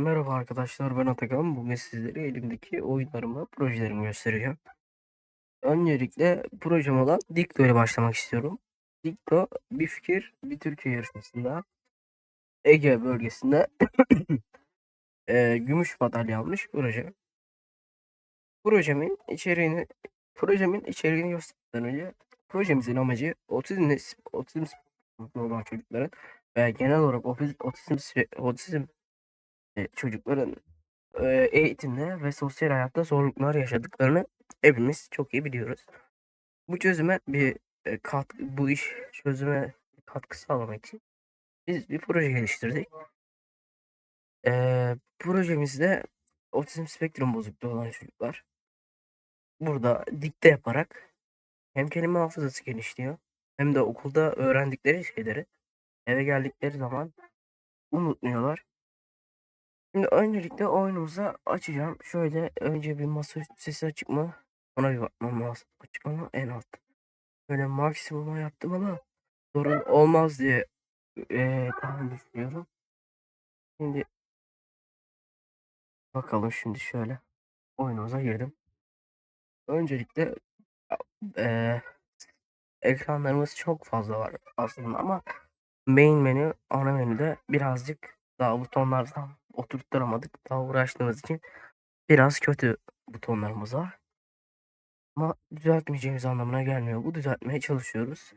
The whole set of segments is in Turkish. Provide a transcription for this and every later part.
Merhaba arkadaşlar ben Atakan. Bugün sizlere elimdeki oyunlarımı, projelerimi göstereceğim. Öncelikle projem olan Dikto ile başlamak istiyorum. Dikto bir fikir bir Türkiye yarışmasında Ege bölgesinde eee, gümüş madalya almış proje. Projemin içeriğini projemin içeriğini göstermeden önce projemizin amacı otizm otizm olan çocukların veya genel olarak otizm otizm e, çocukların eğitimde ve sosyal hayatta zorluklar yaşadıklarını hepimiz çok iyi biliyoruz. Bu çözüme bir, eee, katkı bu iş çözüme katkı sağlamak için biz bir proje geliştirdik. Eee, projemizde otizm spektrum bozukluğu olan çocuklar burada dikte yaparak hem kelime hafızası genişliyor hem de okulda öğrendikleri şeyleri eve geldikleri zaman unutmuyorlar. Şimdi öncelikle oyunumuza açacağım. Şöyle önce bir masaüstü sesi açık mı? Ona bir bakmam lazım. Açık ama en alt. Böyle maksimuma yaptım ama sorun olmaz diye eee tahmin düşünüyorum. Şimdi bakalım şimdi şöyle oyunumuza girdim. Öncelikle eee, ekranlarımız çok fazla var aslında ama main menü ana menüde birazcık daha butonlardan oturtturamadık. Daha uğraştığımız için biraz kötü butonlarımız var. Ama düzeltmeyeceğimiz anlamına gelmiyor. Bu düzeltmeye çalışıyoruz.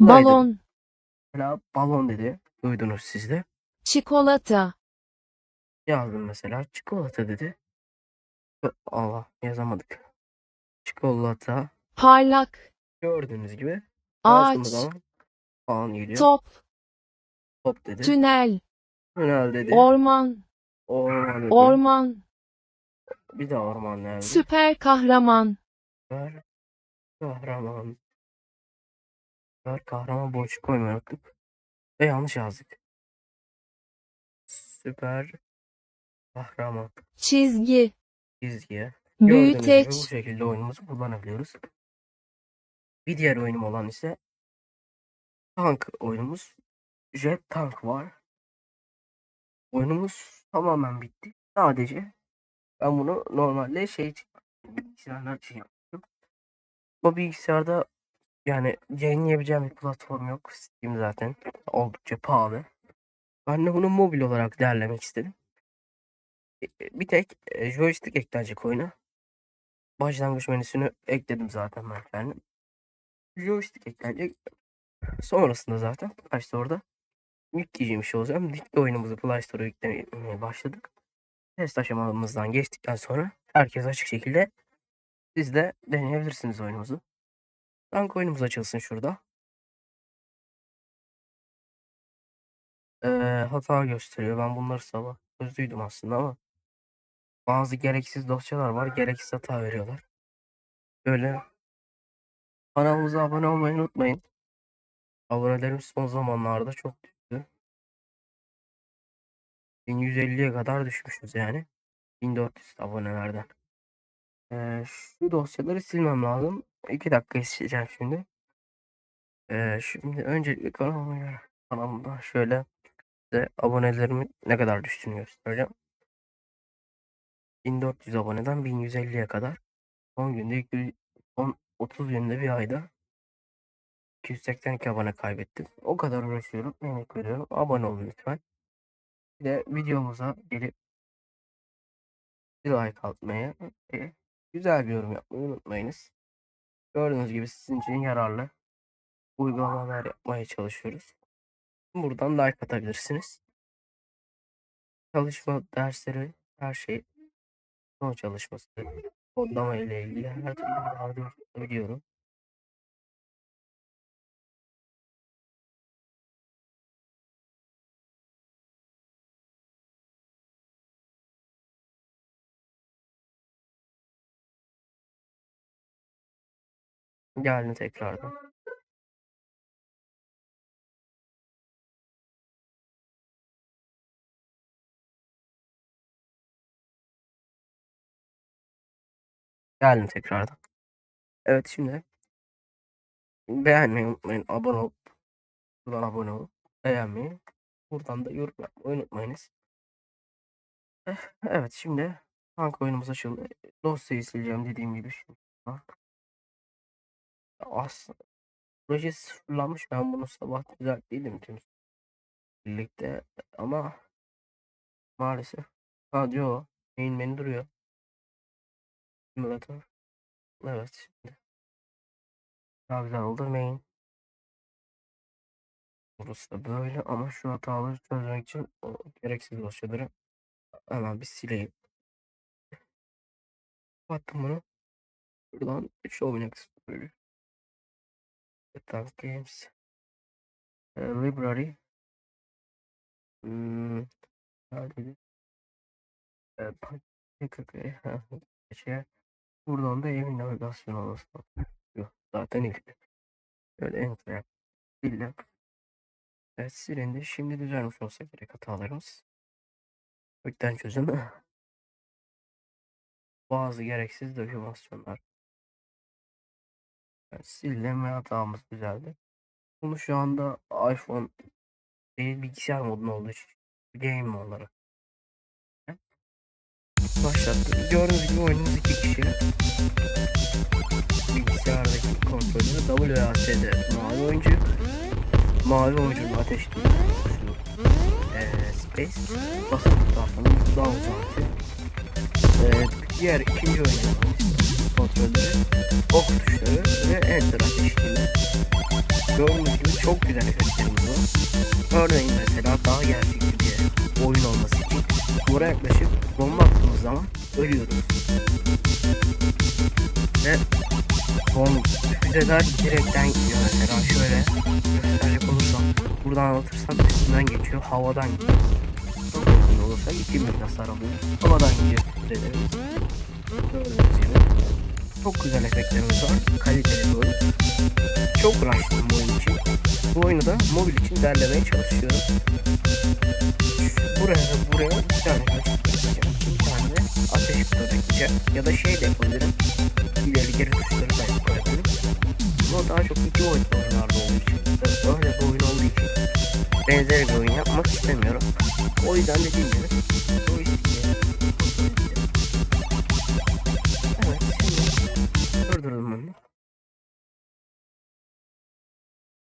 Balon, mesela balon dedi. Duydunuz siz de. çikolata, Yazdım mesela çikolata dedi. Allah yazamadık. Çikolata. parlak, Gördüğünüz gibi ağaç, falan geliyor. top, Top dedi. tünel, Tünel dedi. orman, Orman orman, Bir de orman geldi. süper kahraman, Süper kahraman. Süper kahraman boşluk koymayı unuttuk. Ve yanlış yazdık. Süper kahraman. çizgi, çizgiye. Gördüğünüz gibi bu büyüteç, şekilde oyunumuzu kullanabiliyoruz. Bir diğer oyunum olan ise tank oyunumuz. Jet Tank var. Oyunumuz tamamen bitti. Sadece ben bunu normalde şey bilgisayarlar için yaptım. Bu bilgisayarda yani yayınlayabileceğim bir platform yok. Steam zaten oldukça pahalı. Ben de bunu mobil olarak derlemek istedim. E, e, Bir tek e, joystick eklenecek oyuna. Başlangıç menüsünü ekledim zaten ben kendim. Joystick eklenecek. Sonrasında zaten Play Store'da yükleyeceğim olacağım. Dik oyunumuzu Play Store'a yüklemeye başladık. Test aşamamızdan geçtikten sonra herkes açık şekilde siz de deneyebilirsiniz oyunumuzu. Rank oyunumuz açılsın şurada. Ee, hata gösteriyor. Ben bunları sabah çözdüydüm aslında ama bazı gereksiz dosyalar var. Gereksiz hata veriyorlar. Böyle kanalımıza abone olmayı unutmayın. Abonelerimiz son zamanlarda çok düştü. 1150'ye kadar düşmüşüz yani. 1400 abonelerden. Ee, şu dosyaları silmem lazım. 2 dakika sileceğim şimdi. Ee, şimdi öncelikle kanalıma kanalımda şöyle size abonelerimin ne kadar düştüğünü göstereceğim. 1400 aboneden 1150'ye kadar. 10 günde 200, 10, 30 günde bir ayda 282 abone kaybettim. O kadar uğraşıyorum. Emek veriyorum. Abone olun lütfen. De videomuza gelip bir like atmayı ve güzel bir yorum yapmayı unutmayınız. Gördüğünüz gibi sizin için yararlı uygulamalar yapmaya çalışıyoruz. Buradan like atabilirsiniz. Çalışma dersleri, her şey, son çalışması, kodlama ile ilgili her türlü yardım biliyorum. Geldim tekrardan. Geldim tekrardan. Evet şimdi beğenmeyi unutmayın. Abone olup buradan abone olup beğenmeyi buradan da yorum yapmayı unutmayınız. Evet şimdi tank oyunumuz açıldı. Dosyayı sileceğim dediğim gibi şimdi. Aslında proje sıfırlanmış. Ben bunu sabah düzelttiydim tüm birlikte ama maalesef radyo main menü duruyor. Simulator. Evet şimdi. Daha güzel oldu main. Burası da böyle ama şu hataları çözmek için o gereksiz dosyaları hemen bir sileyim. Kapattım bunu. Buradan Show Linux böyle. Tank Games. e, Library. Hmm, Şey, buradan da evin navigasyon lazım. Yok zaten ilgili. Böyle enter yap. Illa. Evet silindi. Şimdi düzelmiş olsa gerek hatalarımız. Kökten çözüm. Bazı gereksiz dokümasyonlar. Ve hatamız düzeldi. Bunu şu anda iPhone değil bilgisayar modunda olduğu için game olarak başlattım. Gördüğünüz gibi oyunumuz iki kişi. Bilgisayardaki kontrolü WASD mavi oyuncu. Mavi oyuncunun ateşli ee, space basıp tutarsanız down saati. Ee, diğer ikinci oyuncunun kontrolleri ok tuşları ve enter ateşliğinde. Gördüğünüz gibi çok güzel efektlerimiz var. Örneğin mesela daha gerçekçi bir oyun olması için buraya yaklaşıp bomba attığımız zaman ölüyoruz. Ve bomba füzeler direkten gidiyor mesela şöyle gösterecek olursam buradan anlatırsam üstünden geçiyor havadan gidiyor. Olursa 2000 hasar alıyor. Havadan gidiyor füzelerimiz. Çok güzel efektlerimiz var. Kaliteli bir oyun. Çok uğraştım bu oyun için. Bu oyunu da mobil için derlemeye çalışıyorum. Buraya da buraya bir tane göstereceğim. Bir tane de ateş tutabileceğim. Ya da şey de yapabilirim. İleri geri tuşları da yapabilirim. Ama daha çok iki boyutlu oyunlarda olduğu için. Öyle bir oyun olduğu için. Benzer bir oyun yapmak istemiyorum. O yüzden dediğim gibi.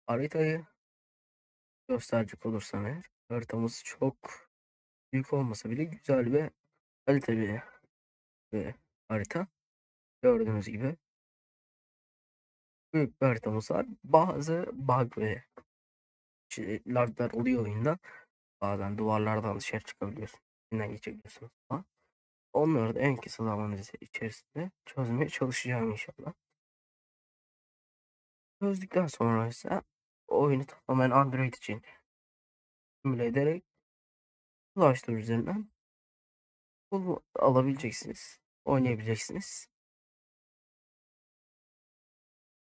Haritayı gösterecek olursam eğer haritamız çok büyük olmasa bile güzel ve kaliteli bir harita. Gördüğünüz gibi büyük bir haritamız var. Bazı bug ve laglar oluyor oyunda. Bazen duvarlardan dışarı çıkabiliyorsun. İçinden geçebiliyorsunuz falan. Onları da en kısa zaman içerisinde çözmeye çalışacağım inşallah. Çözdükten sonra ise oyunu tamamen Android için simüle ederek Play Store üzerinden bunu alabileceksiniz. Oynayabileceksiniz.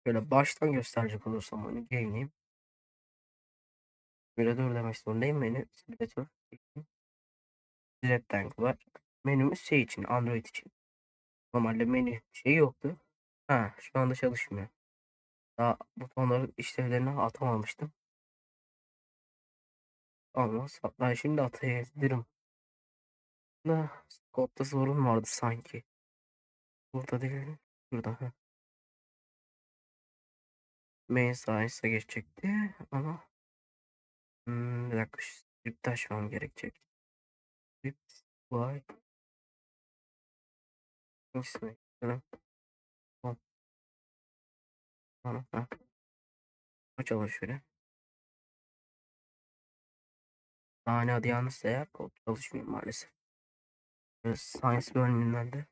Böyle baştan gösterecek olursam oyunu game'liyim. Böyle dur demek zorundayım. Menü simülatör. Direct Tank var. Menümüz şey için Android için. Normalde menü şey yoktu. Ha şu anda çalışmıyor. Daha butonların işlevlerini atamamıştım. Olmaz. Hatta şimdi atayabilirim. Da kodda sorun vardı sanki. Burada değil. Burada. Ha. Main Science'a geçecekti ama hmm, bir dakika şu açmam gerekecek. Script why ismi Ha. Açalım şöyle. Tane adı yalnız eğer kod çalışmıyor maalesef. Science bölümünden de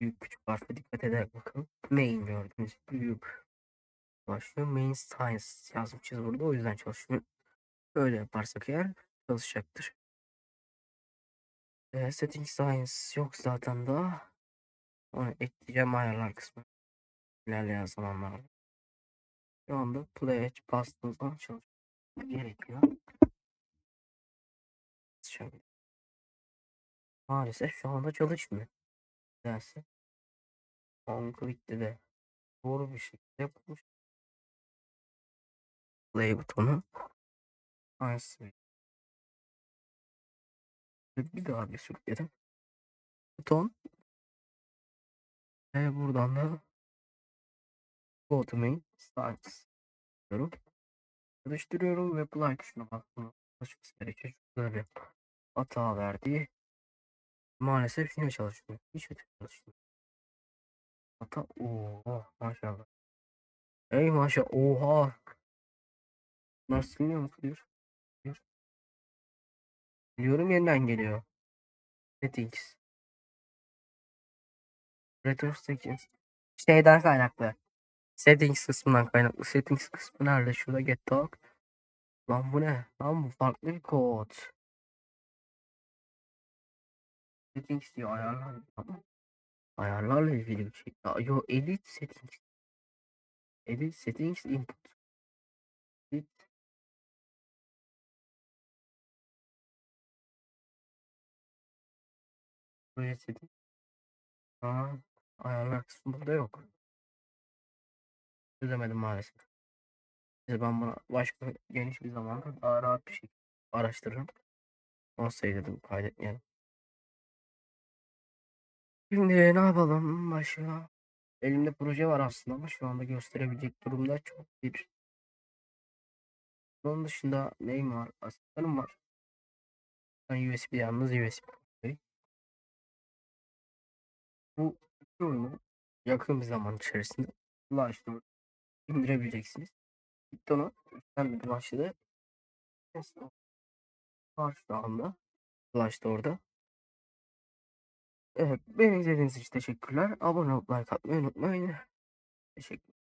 büyük küçük harfle dikkat ederek bakalım. Main gördüğünüz büyük başlıyor. Main Science yazmışız burada o yüzden çalışmıyor. Böyle yaparsak eğer çalışacaktır. E, setting Science yok zaten daha. Onu ekleyeceğim ayarlar kısmı. İlerleyen zamanlarda. Şu anda play bastığınız zaman çalışıyor. Gerekiyor. Şöyle. Maalesef şu anda çalışmıyor. Dersi. Concrete'de de doğru bir şekilde yapılmış. Play butonu. Nice. Bir daha bir sürükledim. buton ve buradan da Go to main starts diyorum. Çalıştırıyorum ve play tuşuna bastım. Çalışması gerekiyor. Şurada bir hata verdi. Maalesef yine çalışmıyor. Hiç öteki çalışmıyor. Hata. Oha maşallah. Ey maşallah. Oha. Nasıl siliniyor mu? Clear. Clear. Biliyorum yeniden geliyor. Settings. Retro settings. Şeyden kaynaklı. Settings kısmından kaynaklı. Settings kısmı nerede? Şurada get talk. Lan bu ne? Lan bu farklı bir kod. Settings diyor ayarlar. Ayarlarla ilgili bir şey. Ya, yo edit settings. Edit settings input. Edit. Buraya settings. Aa, ayarlar kısmı burada yok. Çözemedim maalesef. Neyse ben bunu başka geniş bir zamanda daha rahat bir şekilde araştırırım. Onu dedim kaydetmeyelim. Şimdi ne yapalım başka? Elimde proje var aslında ama şu anda gösterebilecek durumda çok bir. Onun dışında neyim var? Asistanım var. Ben USB yalnız USB. Bu oyunu yakın bir zaman içerisinde Store indirebileceksiniz. Python'u ben bir başladı. Var şu anda. Play Store'da. Evet, beni izlediğiniz için teşekkürler. Abone olup like atmayı unutmayın. Teşekkür